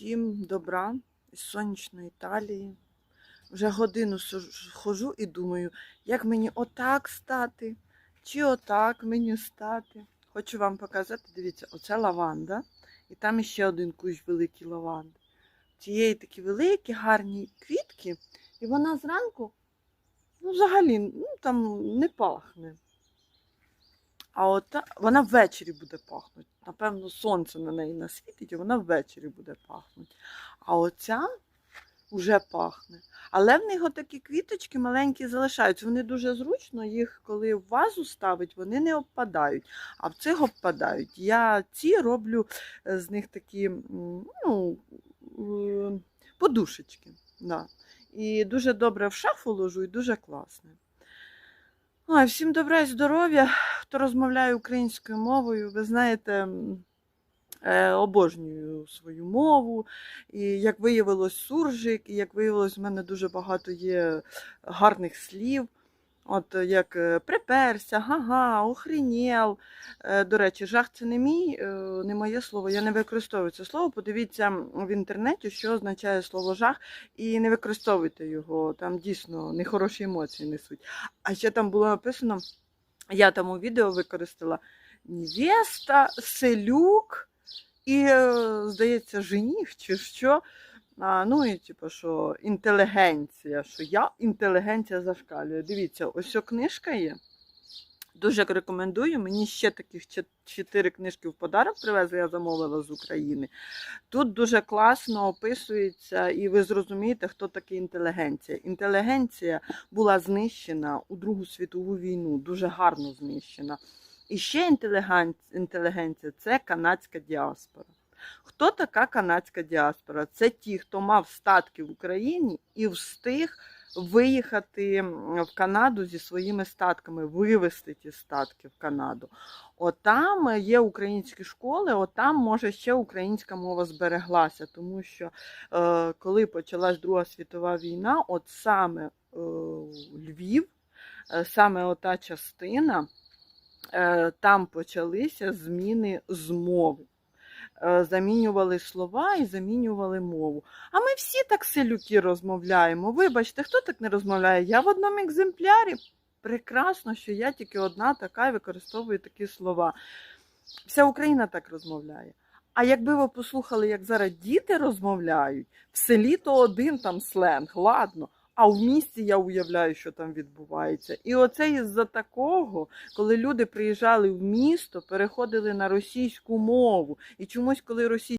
Всім добра із сонячної Італії. Вже годину хожу і думаю, як мені отак стати, чи отак мені стати. Хочу вам показати, дивіться, оце лаванда, і там ще один кущ великий лаванди. Цієї такі великі, гарні квітки, і вона зранку, ну, взагалі, ну, там не пахне. А от вона ввечері буде пахнути. Напевно, сонце на неї насвітить, і вона ввечері буде пахнути. А оця вже пахне. Але в них отакі квіточки маленькі залишаються. Вони дуже зручно, їх коли в вазу ставить, вони не обпадають, а в цих обпадають. Я ці роблю е, з них такі ну, е, подушечки. Да. І дуже добре в шафу ложу, і дуже класне. Ой, всім добра і здоров'я. Хто розмовляє українською мовою, ви знаєте, е, обожнюю свою мову. І як виявилось, суржик, і як виявилось, в мене дуже багато є гарних слів. От е, як е, приперся, гага, охренєл. Е, До речі, жах це не мій, не моє слово. Я не використовую це слово. Подивіться в інтернеті, що означає слово жах, і не використовуйте його. Там дійсно нехороші емоції несуть. А ще там було написано, я там у відео використала невеста, селюк і, здається, жених чи що. А, ну і типу, що інтелігенція, що я інтелігенція зашкалює. Дивіться, ось о книжка є. Дуже рекомендую. Мені ще таких чотири книжки в подарок привезли, я замовила з України. Тут дуже класно описується, і ви зрозумієте, хто такий інтелігенція. Інтелігенція була знищена у Другу світову війну, дуже гарно знищена. І ще інтелігенція це канадська діаспора. Хто така канадська діаспора? Це ті, хто мав статки в Україні і встиг виїхати в Канаду зі своїми статками, вивезти ті статки в Канаду. Отам є українські школи, отам може ще українська мова збереглася, тому що е, коли почалась Друга світова війна, от саме е, Львів, е, саме ота частина, е, там почалися зміни змови. Е, Замінювали слова і замінювали мову. А ми всі так селюки розмовляємо. Вибачте, хто так не розмовляє? Я в одному екземплярі. Прекрасно, що я тільки одна така і використовую такі слова. Вся Україна так розмовляє. А якби ви послухали, як зараз діти розмовляють, в селі то один там сленг, ладно. А в місті я уявляю, що там відбувається. І оце із-за такого, коли люди приїжджали в місто, переходили на російську мову. І чомусь, коли російська